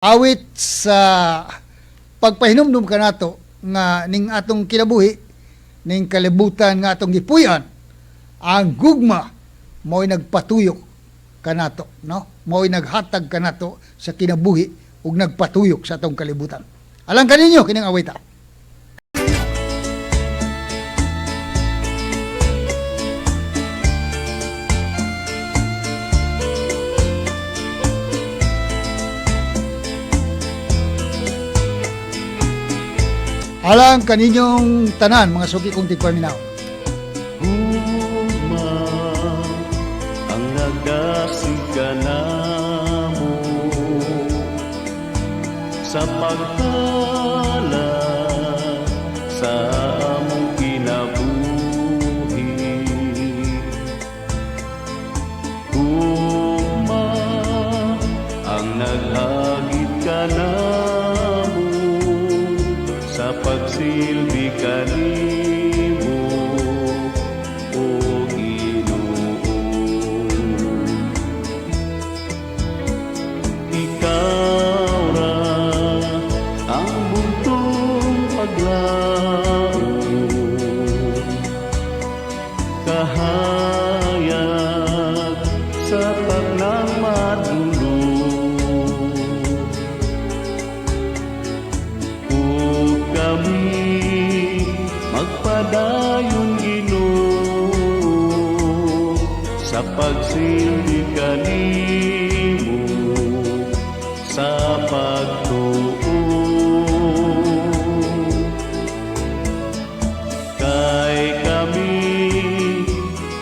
awit sa pagpahinumdum ka nato nga ning atong kinabuhi ning kalibutan nga atong gipuy-an ang gugma mo'y nagpatuyok kanato no? Mo'y naghatag kanato sa kinabuhi ug nagpatuyok sa atong kalibutan. Alang kaninyo kining awita alang kaninyong tanan mga suki kong tigpaminaw. Guma ang mo. Sa pagtala sa sa pagsilbi kanimo o Ginoo ikaw ra ang buntong paglaon kahayag sa madulog magpadayon Ginoo sa pagsilbi kanimo sa pagtuo kay kami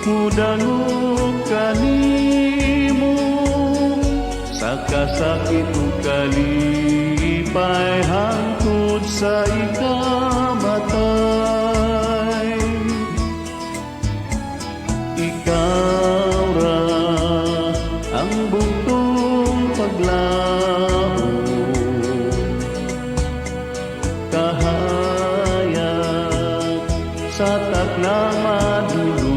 mudangog kanimo sa kasakit ug kalipay hangtod sa ikamatay ang buntong paglaon kahayag sa taknang madulog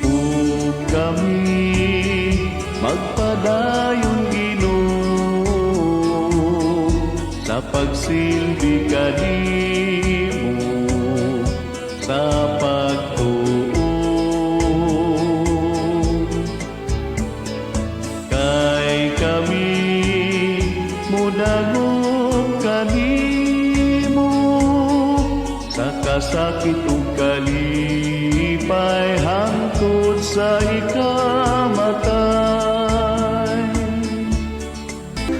Ug kami magpadayon Ginoo sa pagsilbi kanimo sa sa kasakit ug kalipay hangtod sa ikaw